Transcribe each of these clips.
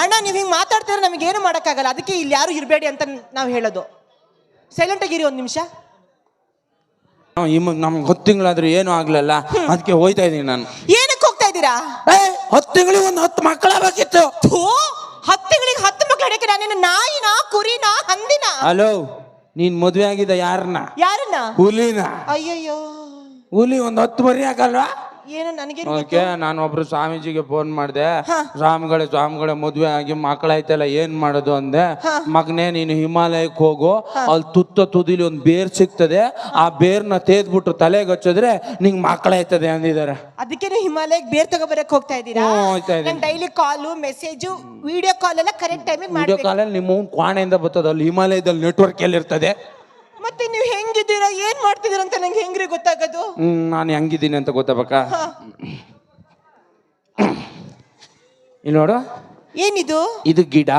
ಅಣ್ಣ ನೀವು ಹಿಂಗ್ ಮಾತಾಡ್ತಾರೆ ನಮಗೆ ಏನು ಮಾಡಕ್ಕಾಗಲ್ಲ. ಅದಕ್ಕೆ ಇಲ್ಲಿ ಯಾರು ಇರಬೇಡಿ ಅಂತ ನಾವು ಹೇಳೋದು. ಸೈಲೆಂಟ್ ಆಗಿರಿ ಒಂದ್ ನಿಮಿಷ. ನಮ್ಗೆ ಹತ್ತು ತಿಂಗಳಾದ್ರೂ ಏನೂ ಆಗ್ಲಿಲ್ಲ. ಅದಕ್ಕೆ ಹೋಯ್ತಾ ಇದೀನಿ ನಾನು. ಏನಕ್ಕೆ ಹೋಗ್ತಾ ಇದ್ದೀರಾ ಏ, ಹತ್ತು ತಿಂಗಳಿಗೆ ಒಂದು ಹತ್ತು ಮಕ್ಕಳಾಗಬೇಕಿತ್ತು ಥೂ ಹತ್ತು ತಿಂಗಳಿಗೆ ಹತ್ತು ಮಕ್ಳು ಹಿಡಿಯಕ್ಕೆ ನಾನೇನು ನಾಯಿನ ಕುರಿನ ಹಂದಿನ? ಹಲೋ ನೀನ್ ಮದುವೆ ಆಗಿದ್ದ ಯಾರನ್ನ ಯಾರನ್ನ? ಹುಲಿನ. ಅಯ್ಯಯ್ಯೋ. ಹುಲಿ ಒಂದು ಹತ್ತು ಮರಿ ಹಾಕಲ್ವಾ? ಏನು ನನಗೆ ಓಕೆ ನಾನು ಒಬ್ರು ಸ್ವಾಮೀಜಿಗೆ ಫೋನ್ ಮಾಡಿದೆ. ಸ್ವಾಮಿಗಳೇ ಸ್ವಾಮಿಗಳೇ ಮದ್ವೆ ಆಗಿ ಮಕ್ಕಳಾಯ್ತಲ್ಲ ಏನ್ ಮಾಡೋದು ಅಂದೆ. ಮಗನೇ ನೀನು ಹಿಮಾಲಯಕ್ಕೆ ಹೋಗು. ಅಲ್ಲಿ ತುತ್ತ ತುದಿಲಿ ಒಂದು ಬೇರ್ ಸಿಗ್ತದೆ. ಆ ಬೇರ್ನ ತೇದ್ಬಿಟ್ಟು ತಲೆಗೆ ಹಚ್ಚಿದ್ರೆ ನಿಂಗೆ ಮಕ್ಕಳಾಯ್ತದೆ ಅಂದಿದ್ದಾರೆ. ಅದಕ್ಕೆ ನೀವು ಹಿಮಾಲಯಕ್ಕೆ ಬೇರ್ ತಗೊಬರಕ್ ಹೋಗ್ತಾ ಇದ್ದೀರಾ? ಹ್ಞೂ, ಹೋಗ್ತಾ ಇದ್ದೀನಿ. ನಂಗೆ daily call message video call ಎಲ್ಲ ಕರೆಕ್ಟ್ ಟೈಮಿಗೆ ವಿಡಿಯೋ ಮಾಡ್ಬೇಕು. ಕಾಲಲ್ಲಿ ನಿಮ್ಮ ಕ್ವಾಣೆಯಿಂದ ಬರ್ತದೆ. ಅಲ್ಲಿ ಹಿಮಾಲಯದಲ್ಲಿ ನೆಟ್ವರ್ಕ್ ಎಲ್ಲಿರ್ತದೆ? ಮತ್ತೆ ನೀವು ಹೆಂಗಿದ್ದೀರಾ? ಏನ್ ಮಾಡ್ತಿದ್ದೀರಾ ಅಂತ ನಂಗೆ ಹೆಂಗ್ರಿ ಗೊತ್ತಾಗೋದು? ಹ್ಮ್ ನಾನು ಹೆಂಗಿದ್ದೀನಿ ಅಂತ ಗೊತ್ತಾಗಬೇಕಾ ಇಲ್ಲಿ ನೋಡು. ಏನಿದು? ಇದು ಗಿಡ.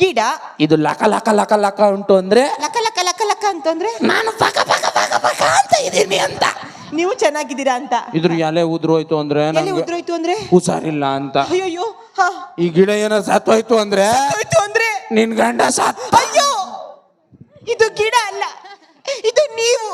ಗಿಡ? ಇದು ಲಕ ಲಕ ಲಕ ಲಕ ಉಂಟು ಅಂದ್ರೆ? ಲಕ ಲಕ ಲಕ ಲಕ ಅಂತಂದ್ರೆ ನಾನು ಪಕ ಪಕ ಪಕ ಪಕ ಅಂತ ಇದ್ದೀನಿ ಅಂತ. ನೀವು ಚೆನ್ನಾಗಿದ್ದೀರಾ ಅಂತ? ಇದ್ರ ಎಲೆ ಉದ್ರೋಯ್ತು ಅಂದ್ರೆ ಎಲ್ಲಿ ನಂಗೆ ಉದ್ರೋಯ್ತು ಅಂದ್ರೆ? ಹುಷಾರಿಲ್ಲ ಅಂತ. ಅಯ್ಯೋ ಹಾ. ಈ ಗಿಡ ಏನೋ ಸತ್ತೋಯ್ತು ಅಂದ್ರೆ ಹೋಯ್ತು ಅಂದ್ರೆ? ನಿನ್ ಗಂಡ ಸತ್ ಅಯ್ಯೋ ಇದು ಗಿಡ ಅಲ್ಲ. ಇದು ನೀವು.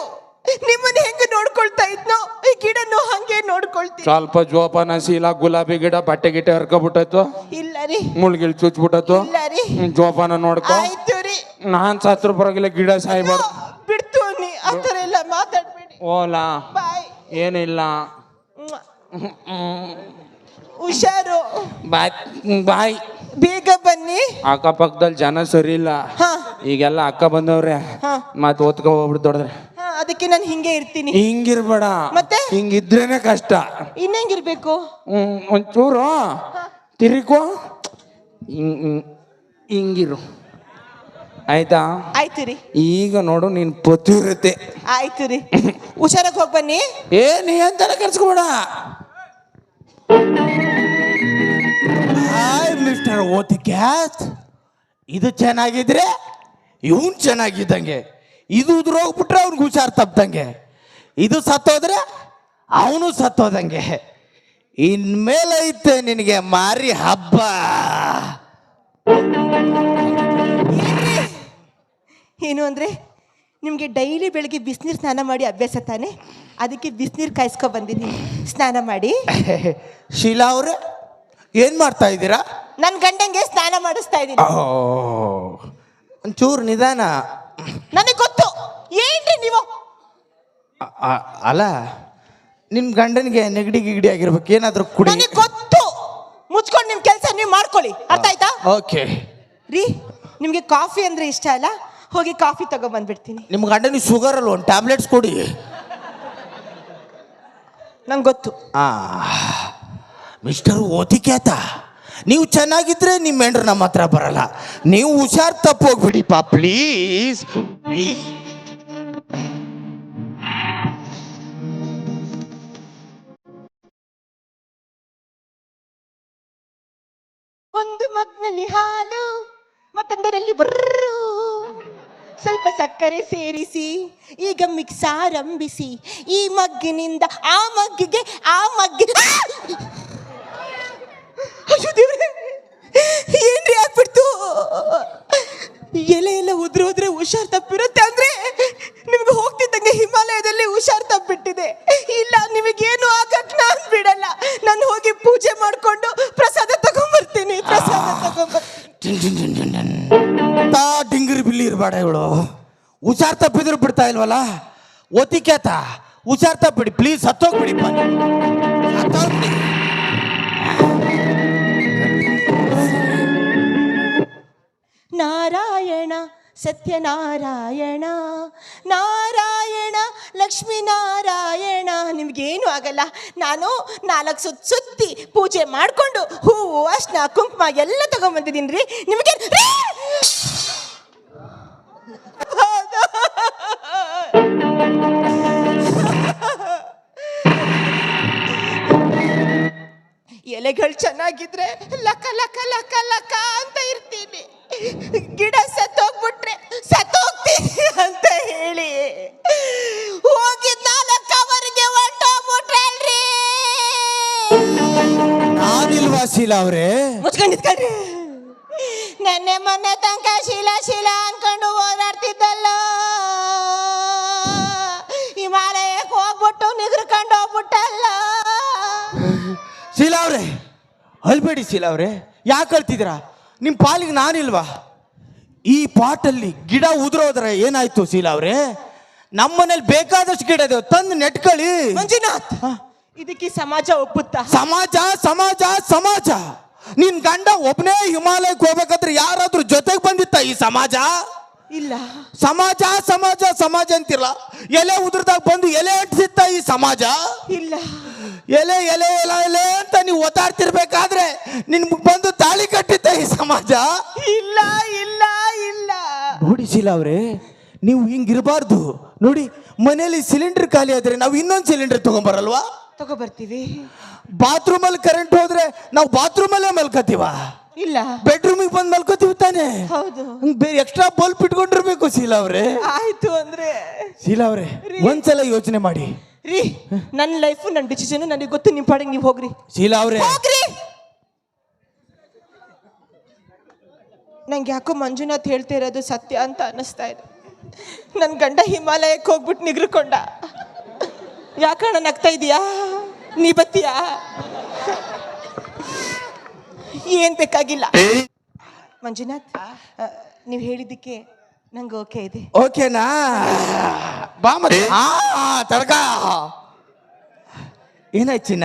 ನಿಮ್ಮನ್ನ ಹೆಂಗ ನೋಡ್ಕೊಳ್ತಾ ಇದ್ನೋ? ಈ ಗಿಡನೂ ಹಂಗೆ ನೋಡ್ಕೊಳ್ತೀನಿ. ಸ್ವಲ್ಪ ಜೋಪಾನ ಶೀಲ ಗುಲಾಬಿ ಗಿಡ ಬಟ್ಟೆ ಗಿಟ್ಟೆ ಹರ್ಕೊಬಿಟ್ಟೈತು? ಇಲ್ಲ ರೀ. ಮುಳ್ಗಿಲ್ ಚುಚ್ಬಿಟ್ಟೈತು? ಇಲ್ಲ ರೀ. ಜೋಪಾನ ನೋಡ್ಕೊ. ಆಯ್ತು ರೀ. ನಾನ್ ಸತ್ರ ಬರೋಗಿಲ್ಲ ಗಿಡ ಸಾಯ್ಬಾರ್ದು. ಬಿಡ್ತು ನೀ ಆ ಥರ ಎಲ್ಲ ಮಾತಾಡ್ಬೇಡಿ. ಓಲಾ ಬಾಯ್. ಏನಿಲ್ಲ. ಹುಷಾರು. ಬಾಯ್ ಬಾಯ್. ಬೇಗ ಬನ್ನಿ. ಅಕ್ಕಪಕ್ಕದಲ್ಲಿ ಜನ ಸರಿ ಇಲ್ಲ. ಹಾ. ಈಗೆಲ್ಲ ಅಕ್ಕ ಬಂದವ್ರೆ ಮತ್ ಮತ್ತೆ ಓದ್ಕೊ ಹೋಗ್ಬಿಟ್ಟು ದೊಡ್ಡ್ರೆ ಹಾ ಅದಕ್ಕೆ ನಾನು ಹಿಂಗೆ ಇರ್ತೀನಿ. ಹಿಂಗಿರ್ಬೇಡ. ಮತ್ತೆ? ಹಿಂಗಿದ್ರೇನೆ ಕಷ್ಟ. ಇನ್ನೆಂಗಿರ್ಬೇಕು? ಹ್ಮ್, ಒಂಚೂರು. ತಿರುಕೋ ಹಿಂಗ್ ಹಿಂಗ್- ಹಿಂಗಿರು. ಆಯ್ತಾ? ಆಯ್ತು ರೀ. ಈಗ ನೋಡು ನೀನ್ ಪತಿವ್ರತೆ ಆಯ್ತು ರೀ. ಹುಷಾರಾಗಿ ಹೋಗಿ ಬನ್ನಿ. ಏ ನೀ ಅಂತ ಕರ್ಸ್ಕೊಬೇಡ ಹಾಯ್ ಮಿಸ್ಟರ್ ಓತಿ ಕ್ಯಾತ್ ಇದು ಚೆನ್ನಾಗಿದ್ರೆ ಇವನ್ ಚೆನ್ನಾಗಿದ್ದಂಗೆ. ಇದು ಉದುರೋಗ್ಬಿಟ್ರೆ ಅವ್ನಿಗೆ ಹುಷಾರು ತಪ್ಪದಂಗೆ ಇದು ಸತ್ತೋದ್ರೆ ಅವನು ಸತ್ತೋದಂಗೆ. ಇನ್ಮೇಲೆ ಐತೆ ನಿನಗೆ ಮಾರಿ ಹಬ್ಬ. ಏನು ಅಂದರೆ ನಿಮಗೆ ಡೈಲಿ ಬೆಳಿಗ್ಗೆ ಬಿಸಿನೀರು ಸ್ನಾನ ಮಾಡಿ ಅಭ್ಯಾಸ ತಾನೆ? ಅದಕ್ಕೆ ಬಿಸಿನೀರು ಕಾಯಿಸ್ಕೊ ಬಂದಿದ್ದೀನಿ. ಸ್ನಾನ ಮಾಡಿ. ಶೀಲಾ ಅವ್ರೆ ಏನು ಮಾಡ್ತಾ ಇದ್ದೀರಾ? ನನ್ನ ಗಂಡಂಗೆ ಸ್ನಾನ ಮಾಡಿಸ್ತಾ ಇದ್ದೀನಿ. ಒಂಚೂರು ನಿಧಾನ. ನನಗೆ ಗೊತ್ತು. ಏನ್ರಿ ನೀವು? ಅ- ಅ- ಅಲ್ಲ ನಿಮ್ ಗಂಡನಿಗೆ ನೆಗಡಿ ಗಿಗಡಿ ಆಗಿರ್ಬೇಕು. ಏನಾದ್ರೂ ಕುಡಿ. ನನಗೆ ಗೊತ್ತು. ಮುಚ್ಕೊಂಡು ನಿಮ್ಮ ಕೆಲಸ ನೀವು ಮಾಡ್ಕೊಳ್ಳಿ. ಅರ್ಥ ಆಯ್ತಾ? ಓಕೆ. ರೀ ನಿಮಗೆ ಕಾಫಿ ಅಂದ್ರೆ ಇಷ್ಟ ಅಲ್ಲ? ಹೋಗಿ ಕಾಫಿ ತಗೊಬಂದ್ಬಿಡ್ತೀನಿ. ನಿಮ್ಮ ಗಂಡನಿಗೆ ಶುಗರ್ ಅಲ್ಲ ಒಂದು ಟ್ಯಾಬ್ಲೆಟ್ಸ್ ಕೊಡಿ. ನಂಗೆ ಗೊತ್ತು. ಆ ಮಿಸ್ಟರ್ ಓತಿಕ್ಯಾತ ನೀವು ಚೆನ್ನಾಗಿದ್ರೆ ನಿಮ್ಮ ಹೆಂಡ್ರು ನಮ್ಮ ಹತ್ರ ಬರಲ್ಲ. ನೀವು ಹುಷಾರ್ ತಪ್ಪೋಗ್ಬಿಡಿಪ್ಪ ಪ್ಲೀಸ್ ಒಂದು ಮಗ್ನಲ್ಲಿ ಹಾಲು, ಮತ್ತೊಂದರಲ್ಲಿ ಬರ್ರು. ಸ್ವಲ್ಪ ಸಕ್ಕರೆ ಸೇರಿಸಿ, ಈಗ ಮಿಕ್ಸ್ ಆರಂಭಿಸಿ. ಈ ಮಗ್ಗಿನಿಂದ ಆ ಮಗ್ಗಿಗೆ, ಆ ಮಗ್ಗಿ! ಅಯ್ಯೋ ದೇವ್ರೆ, ಏನ್ರಿ ಆಗ್ಬಿಡ್ತು? ಎಲೆ ಎಲ್ಲ ಉದ್ರೋದ್ರೆ ಹುಷಾರ್ ತಪ್ಪಿರುತ್ತೆ ಅಂದ್ರೆ ನಿಮ್ಗೆ ಹೋಗ್ತಿದ್ದಂಗೆ ಹಿಮಾಲಯದಲ್ಲಿ ಹುಷಾರ್ ತಪ್ಪಿಟ್ಟಿದೆ. ಇಲ್ಲ, ನಿಮಗೇನು ಆಗಕ್ ನಾನ್ ಬಿಡಲ್ಲ. ನಾನು ಹೋಗಿ ಪೂಜೆ ಮಾಡ್ಕೊಂಡು ಪ್ರಸಾದ ತಗೊಂಡ್ಬರ್ತೀನಿ ಪ್ರಸಾದ ಬಿಲ್ಲಿ ಇರಬೇಡ ಇವಳು. ಹುಷಾರ್ ತಪ್ಪಿದ್ರು ಬಿಡ್ತಾ ಇಲ್ವಲ್ಲ? ಓತಿಕ್ಯಾತ ಹುಷಾರ್ ತಪ್ಪಿಡಿ ಪ್ಲೀಸ್ ಹತ್ತೋಗ್ಬಿಡಿ ಹತ್ತೋಗ್ಬಿಡಿ ನಾರಾಯಣ, ಸತ್ಯನಾರಾಯಣ, ನಾರಾಯಣ, ಲಕ್ಷ್ಮೀನಾರಾಯಣ. ನಿಮಗೇನು ಆಗಲ್ಲ. ನಾನು ನಾಲ್ಕು ಸುತ್ತ ಸುತ್ತಿ ಪೂಜೆ ಮಾಡಿಕೊಂಡು ಹೂವು ಅಷ್ಟ ಕುಂಕುಮ ಎಲ್ಲ ತಗೊಂಬಂದಿದ್ದೀನಿ ರೀ. ನಿಮಗೆ! ಎಲೆಗಳು ಚೆನ್ನಾಗಿದ್ರೆ ಲಕ ಲಕ ಲಕ ಲಕ ಅಂತ ಇರ್ತೀನಿ. ಗಿಡ ಸತ್ತೋಗ್ಬಿಟ್ರೆ ಸತ್ತೋಗ್ತೀನಿ ಅಂತ ಹೇಳಿ. ಹೋಗಿ ನಾಲ್ಕ ಅವರಿಗೆ ಹೊಂಟೋಗ್ಬಿಟ್ರಲ್ರಿ ನಾನಿಲ್ವಾ ಶೀಲಾ ಅವರೇ? ಮುಚ್ಕೊಂಡು ನಿಂತ್ಕೊಳ್ರಿ. ನೆನ್ನೆ ಮೊನ್ನೆ ತನಕ ಶೀಲಾ ಶೀಲಾ ಅನ್ಕೊಂಡು ಓಡಾಡ್ತಿದ್ದಲ್ಲ ಹಿಮಾಲಯಕ್ಕೆ ಹೋಗ್ಬಿಟ್ಟು ನಿಗ್ರಕೊಂಡು ಹೋಗ್ಬಿಟ್ಟಲ್ಲ. ಶೀಲಾ ಅವರೇ ಅಲ್ಬೇಡಿ ಶೀಲಾ ಅವ್ರೆ. ಯಾಕೆ ಅಳ್ತಿದ್ದೀರಾ? ನಿಮ್ಮ ಪಾಲಿಗೆ ನಾನಿಲ್ವಾ? ಈ ಪಾಟಲ್ಲಿ ಗಿಡ ಉದುರೋದ್ರೆ ಏನಾಯ್ತು ಶೀಲಾ ಅವ್ರೆ? ನಮ್ಮನೇಲಿ ಬೇಕಾದಷ್ಟು ಗಿಡ ಇದೆ ತಂದು ನೆಟ್ಕೊಳ್ಳಿ. ಮಂಜುನಾಥ್ ಇದಕ್ಕೆ ಸಮಾಜ ಒಪ್ಪುತ್ತಾ? ಸಮಾಜ ಸಮಾಜ ಸಮಾಜ. ನಿನ್ ಗಂಡ ಒಬ್ಬನೇ ಹಿಮಾಲಯಕ್ಕೆ ಹೋಗ್ಬೇಕಾದ್ರೆ ಯಾರಾದ್ರೂ ಜೊತೆಗೆ ಬಂದಿತ್ತ ಈ ಸಮಾಜ? ಇಲ್ಲ. ಸಮಾಜ ಸಮಾಜ ಸಮಾಜ ಅಂತಿಲ್ಲ ಎಲೆ ಉದುರ್ದಾಗ ಬಂದು ಎಲೆ ಅಂಟಿಸಿತ್ತ ಈ ಸಮಾಜ? ಇಲ್ಲ. ಎಲೆ ಎಲೆ ಎಲೆ ಎಲೆ ಅಂತ ನೀವು ಒತ್ತಾಡ್ತಿರ್ಬೇಕಾದ್ರೆ ನಿನ್ ಬಂದು ತಾಳಿ ಕಟ್ಟಿತ್ತ ಈ ಸಮಾಜ? ಇಲ್ಲ ಇಲ್ಲ ಇಲ್ಲ. ನೋಡಿ ಶೀಲಾ ಅವ್ರೆ ನೀವು ಹಿಂಗಿರಬಾರ್ದು. ನೋಡಿ ಮನೇಲಿ ಸಿಲಿಂಡರ್ ಖಾಲಿ ಆದ್ರೆ ನಾವು ಇನ್ನೊಂದು ಸಿಲಿಂಡರ್ ತಗೊಂಬರಲ್ವಾ? ತಗೋ ಬರ್ತೀವಿ ಬಾತ್ರೂಮ್ ಅಲ್ಲಿ ಕರೆಂಟ್ ಹೋದ್ರೆ ನಾವು ಬಾತ್ರೂಮ್ ಅಲ್ಲೇ ಮಲ್ಕೋತೀವ ಇಲ್ಲ. ಬೆಡ್ರೂಮಿಗೆ ಬಂದು ಮಲ್ಕೋತೀವಿ ತಾನೆ? ಹೌದು. ಬೇರೆ ಎಕ್ಸ್ಟ್ರಾ ಬಲ್ಬ್ ಇಟ್ಕೊಂಡಿರ್ಬೇಕು ಶೀಲಾ ಅವ್ರೆ. ಆಯ್ತು ಅಂದ್ರೆ ಶೀಲಾ ಅವ್ರೆ ಒಂದ್ಸಲ ಯೋಚನೆ ಮಾಡಿ. ರೀ ನನ್ನ ಲೈಫ್ ನನ್ನ ಡಿಸಿಷನ್ ನನಗೆ ಗೊತ್ತು ನಿಮ್ಮ ಪಾಡಿಗೆ ನೀವು ಹೋಗ್ರಿ. ಶೀಲಾ ಅವ್ರೆ. ಹೋಗ್ರಿ. ನಂಗೆ ಯಾಕೋ ಮಂಜುನಾಥ್ ಹೇಳ್ತಾ ಇರೋದು ಸತ್ಯ ಅಂತ ಅನ್ನಿಸ್ತಾ ಇದೆ. ನನ್ನ ಗಂಡ ಹಿಮಾಲಯಕ್ಕೆ ಹೋಗ್ಬಿಟ್ಟು ನಿಗ್ರಕೊಂಡ. ಯಾಕಣ್ಣ ನಗ್ತಾ ಇದೀಯಾ? ನೀ ಬತ್ತೀಯಾ? ಏನ್ ಬೇಕಾಗಿಲ್ಲ. ಮಂಜುನಾಥ್ ನೀವು ಹೇಳಿದ್ದಕ್ಕೆ ನಂಗೆ ಓಕೆ ಇದೆ. ಓಕೆನಾ ಬಾ ಮತ್ತೆ ಆ ತಡಕ. ಏನಾಯ್ತು ಚಿನ್ನ?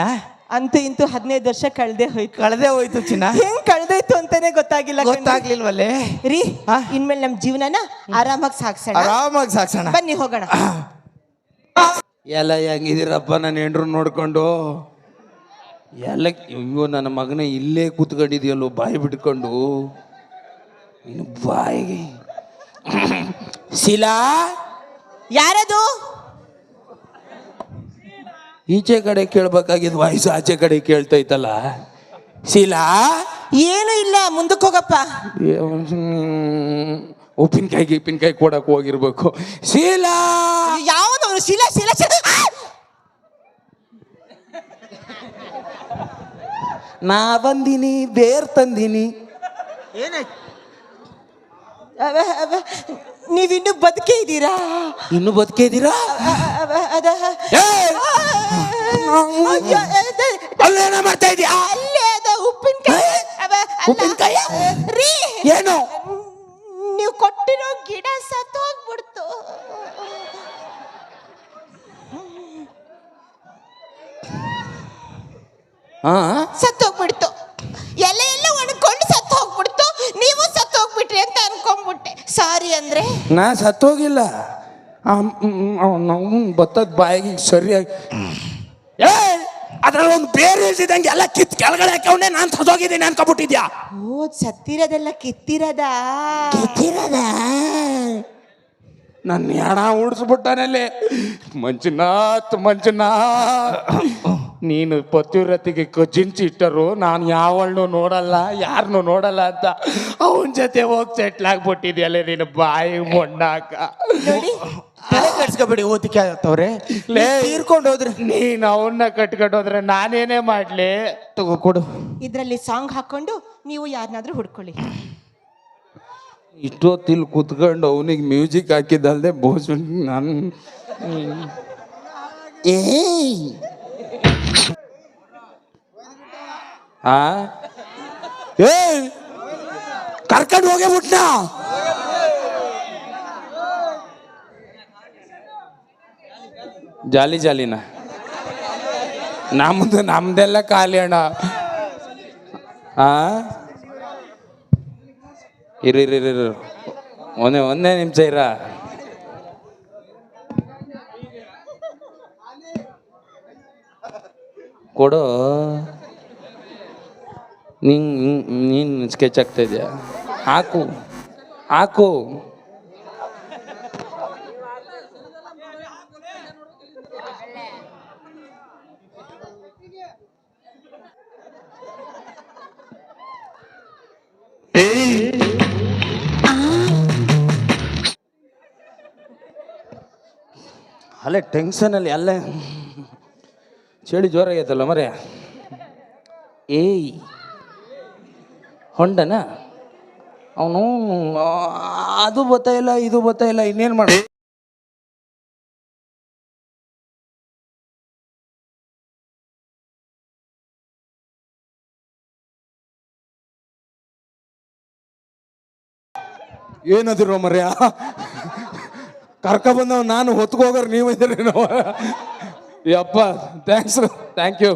ಅಂತೂ ಇಂತೂ ಹದಿನೈದು ವರ್ಷ ಕಳ್ದೆ ಹೋಯ್ತು. ಕಳೆದೇ ಹೋಯ್ತು ಚಿನ್ನ. ಹೆಂಗ್ ಕಳ್ದೋಯ್ತು ಅಂತಾನೆ ಗೊತ್ತಾಗಿಲ್ಲ ಕಣ್ರೀ. ಗೊತ್ತಾಗ್ಲಿಲ್ವಲ್ಲೇ? ರೀ ಹಾ? ಇನ್ಮೇಲೆ ನಮ್ ಜೀವನನ ಆರಾಮಾಗಿ ಸಾಗ್ಸೋಣ. ಆರಾಮಾಗಿ ಸಾಕ್ಸೋಣ ಬನ್ನಿ ಹೋಗೋಣ. ಎಲ್ಲ ಹೆಂಗಿದಿರಪ್ಪ ನನ್ನ ಹೆಂಡ್ರು ನೋಡ್ಕೊಂಡು? ಎಲ್ಲ ಅಯ್ಯೋ ನನ್ನ ಮಗನೇ ಇಲ್ಲೇ ಕೂತ್ಕೊಂಡಿದ್ಯಲ್ಲೋ ಬಾಯಿ ಬಿಟ್ಕೊಂಡು? ಇನ್ನು ಬಾಯಿಗೆ ಶಿಲಾ? ಯಾರದು? ಈಚೆ ಕಡೆ ಕೇಳ್ಬೇಕಾಗಿದ್ ವಾಯ್ಸು ಆಚೆ ಕಡೆ ಕೇಳ್ತೈತಲ್ಲ. ಶಿಲಾ? ಏನು ಇಲ್ಲ ಮುಂದಕ್ಕೆ ಹೋಗಪ್ಪ. ಉಪ್ಪಿನಕಾಯಿ ಗಿಪ್ಪಿನಕಾಯಿ ಕೊಡಕ್ ಹೋಗಿರ್ಬೇಕು. ಶೀಲಾ? ಯಾವ್ದು? ಶಿಲಾ ಶಿಲಾ! ನಾ ಬಂದಿನಿ ಬೇರ್ ತಂದಿನಿ. ಅವ, ಅವ, ನೀವಿನ್ನು ಬದುಕೇ ಇದ್ದೀರಾ? ಇನ್ನು ಬದುಕೇ ಇದ್ದೀರಾ? ಅವ- ಅದ ಅಯ್ಯೋ, ಅದ- ಅಲ್ಲೇನ ಮಾಡ್ತಾ ಇದೀಯಾ? ಅಲ್ಲೇ ಅದ ಉಪ್ಪಿನಕಾಯಿ. ಅವ, ಅಲ್ಲ. ಉಪ್ಪಿನ್ಕಾಯ? ರೀ. ಏನು? ನೀವು ಕೊಟ್ಟಿರೋ ಗಿಡ ಸತ್ತೋಗ್ಬಿಡ್ತು ಹಾ ಸತ್ತು ಹೋಗ್ಬಿಡ್ತು ಎಲೆ ಎಲ್ಲ ಒಣಕೊಂಡು ಸತ್ತು ಹೋಗ್ಬಿಡ್ತು ನೀವು ಸತ್ತು ಹೋಗ್ಬಿಟ್ರಿ ಅಂತ ಅನ್ಕೊಂಡ್ಬಿಟ್ಟೆ ಸಾರಿ ಅಂದ್ರೆ ನಾ ಸತ್ತೋಗಿಲ್ಲ. ನಾವು ಬತ್ತದ ಬಾಯಿಗೆ ಸರಿಯಾಗಿ. ಏ ಅದ್ರಲ್ಲಿ ಒಂದು ಬೇರೆ ಇಲ್ದಿದಂಗೆ ಎಲ್ಲ ಕಿತ್ ಕೆಳಗಡೆ ಹಾಕೊಂಡೆ ನಾನು ಸತ್ತೋಗಿದ್ದೀನಿ ಅನ್ಕೊಬಿಟ್ಟಿದ್ಯಾ ಓ ಸತ್ತಿರೋದೆಲ್ಲ ಕಿತ್ತಿರದ? ಕಿತ್ತಿರದ? ನನ್ನ ಹಣ ಉಡ್ಸ್ಬಿಟ್ಟಾನಲ್ಲಿ ಮಂಜುನಾಥ್ ಮಂಜುನಾಥ್. ನೀನು ಪತಿವ್ರತಿಗೆ ಜಿಂಚಿ ಇಟ್ಟರು ನಾನು ಯಾವಳನ್ನು ನೋಡಲ್ಲ ಯಾರನ್ನು ನೋಡಲ್ಲ ಅಂತ ಅವನ ಜೊತೆ ಹೋಗಿ ಸೆಟ್ಲ್ ಆಗ್ಬಿಟ್ಟಿದ್ಯಲ್ಲ ನೀನು ಬಾಯಿ ಮೊಣ್ಣಾಕ ನೋಡಿ ತಲೆ ಕೆಡ್ಸ್ಕೊಬೇಡಿ ಓದಿಕೆ ಆಗತ್ತವ್ರೆ ಲೇ. ತೀರ್ಕೊಂಡು ಹೋದ್ರೆ ನೀನು ಅವನ್ನ ಕಟ್ಕೊಂಡೋದ್ರೆ ನಾನೇನೇ ಮಾಡ್ಲಿ? ತಗೋ ಕೊಡು. ಇದರಲ್ಲಿ ಸಾಂಗ್ ಹಾಕೊಂಡು ನೀವು ಯಾರನ್ನಾದ್ರೂ ಹುಡ್ಕೊಳ್ಳಿ. ಇಷ್ಟೊತ್ತಿಲ್ ಕುತ್ಕೊಂಡು ಅವನಿಗೆ ಮ್ಯೂಸಿಕ್ ಹಾಕಿದ್ದಲ್ದೆ ಬೋಸ್ ನಾನು ಏಯ್! ಆ ಏ ಕರ್ಕೊಂಡು ಹೋಗೇ ಬಿಟ್ನ ಜಾಲಿ ಜಾಲಿನ? ನಮ್ದು, ನಮ್ದೆಲ್ಲ ಖಾಲಿ ಅಣ್ಣ. ಆ ಇರು ಇರು ಇರು ಇರು. ಒಂದೇ ಒಂದೇ ನಿಮಿಷ ಇರ. ಕೊಡು. ನೀನ್ ನೀನು ಸ್ಕೆಚ್ ಆಗ್ತಾ ಇದೆಯಾ? ಹಾಕು ಹಾಕು. ಅಲ್ಲೇ ಟೆನ್ಷನಲ್ಲಿ ಅಲ್ಲೇ. ಚಳಿ ಜೋರಾಗೈತಲ್ಲ ಮರೆ. ಏಯ್. ಹೊಂಡನ? ಅವನು ಅದು ಇಲ್ಲ, ಇದು ಇಲ್ಲ, ಇನ್ನೇನು ಮಾಡು? ಏನದಿರೋ ಮರ್ಯ ಕರ್ಕ ಬಂದವ್ ನಾನು ಹೊತ್ಕೋಗೋರು ನೀವು ಇದ್ರೇನೋ ಯಪ್ಪ ಥ್ಯಾಂಕ್ಸ್ ಥ್ಯಾಂಕ್ ಯು